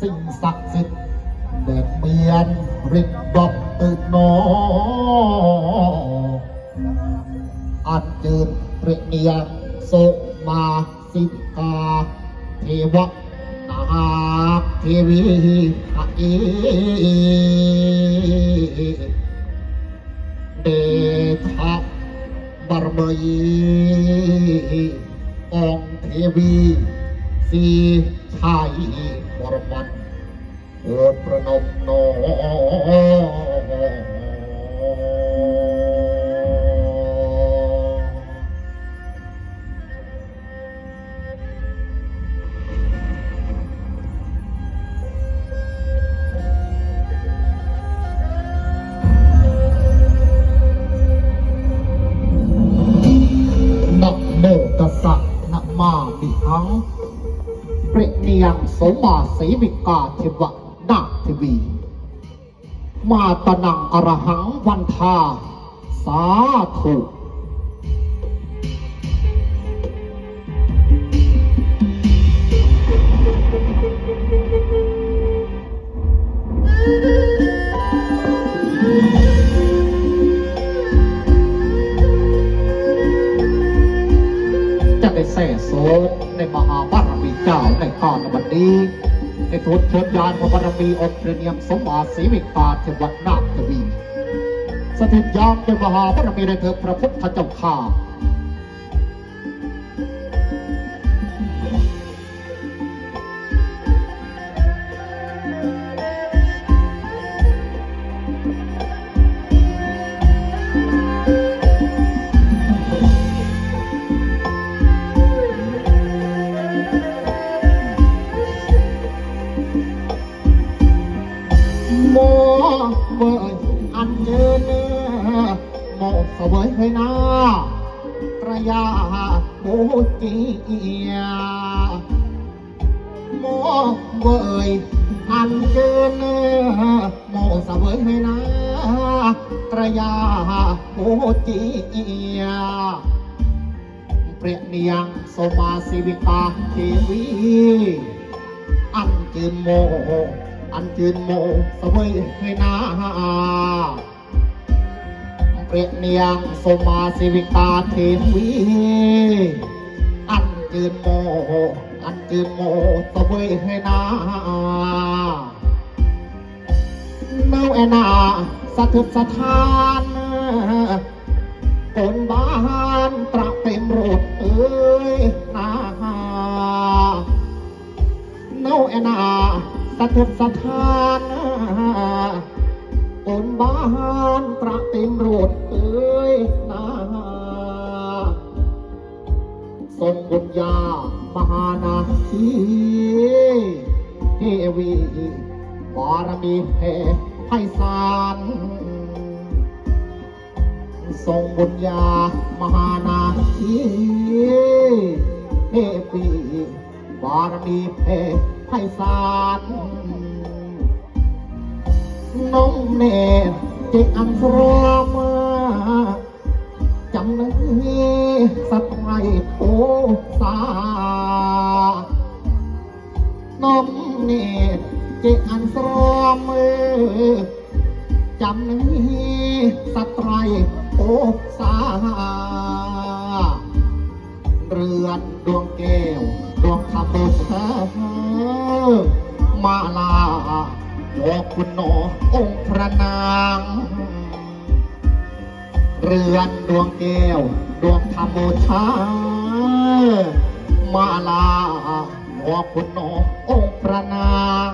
สิ่งศักดิ์สิทธิ์เด็ดเมียนริบดอกตื่นออันเจิญเปรียเนียโสมาสิกาเทวะนาคเทวีหะเอเดชะบารมีองเทวี สีชัยบรมันโอประนมนอนะโมตัสสะนะมามิหัง ณียงสมาสีวิกาเทวนาเทวี มาตนังอรหังวันทา สาธุจะได้แส่โสมในมหาบารมี เจ้าในกาลวันนี้ในทุนเชิญยานพระบารมีองค์พระเนียมสมมาศรีวิกาเทวนาถทวีสถิตยามในมหาบารมีในเถิดพระพุทธเจ้าข้า ระยาโมจียโมเบยอันเจนโมเสวยให้นาตระยาโมจียเปรียเนียงโสมาสิวิกาเทวีอันจืนโมอันจืนโมสวยให้นา เปรียเนียงสมมาสิวิกาเทวีอันจืนโมอันจืนโมสวยให้นาเมาแอนาสะทึกสะทานคนบ้านตระเต็มรถเอ้ยนาเนาแอนาสะทึกสะทาน โอนบ้านตระเต็มโรดเอ้ยนาทรงบุญญามหานาทีเทวีบารมีแผ่ไพศาลทรงบุญญามหานาทีเทวีบารมีเพไพศาล น้องเนตเจอันสรามจำเลยสัตไรโพสาน้องเนตเจอันสรามจำเลยสัตไรโพสาเรือนดวงแก้ว ดวงคำโบเธอมาลา บอกคุณโนอองค์พระนาง เรือนดวงแก้ว ดวงธรรมโอชามาลาบอกคุณโนอองค์พระนาง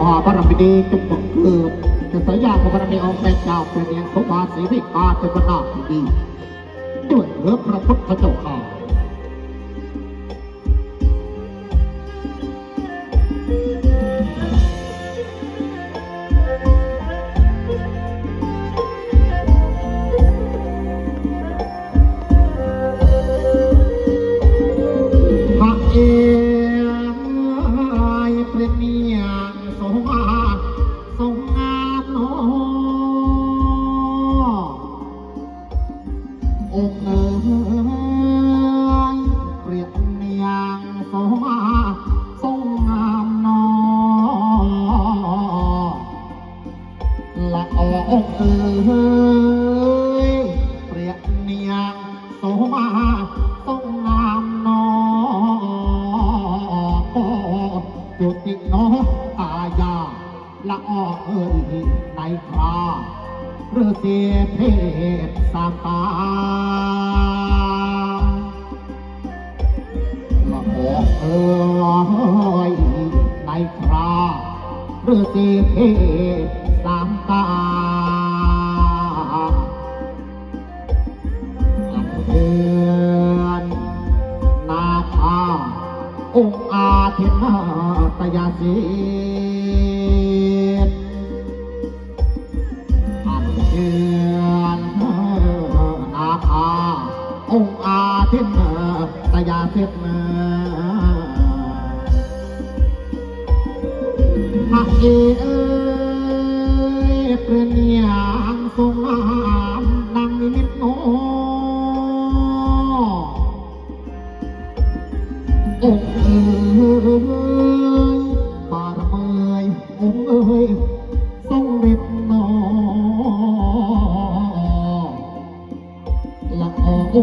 มหาบารมีดีจุกบังเกิดจะสยามบารมีองค์แม่เจ้าเป็นเนียงสมภาสีวิกาเป็นบรรดาที่ดีดด้วยเรือพระพุทธเจ้าค่ะพระเอ องค์เอ๋ยเปรียบเนียงสงงามสงงามโนละอองค์เอ๋ยเปรียบเนียงสงงามสงงามโนจุติโนอาญาละออเอ๋ยในครา หรือเสียเพศสามตาละออกเอ่ยในคราหรือสีเพศสามตาอันเดือนนาคาองค์อาเทนาตยาสี ភាពណាមកយេអើយព្រះនាងសងអំដាំងនិមិត្តអូអង្គអើយបារមីអង្គអើយ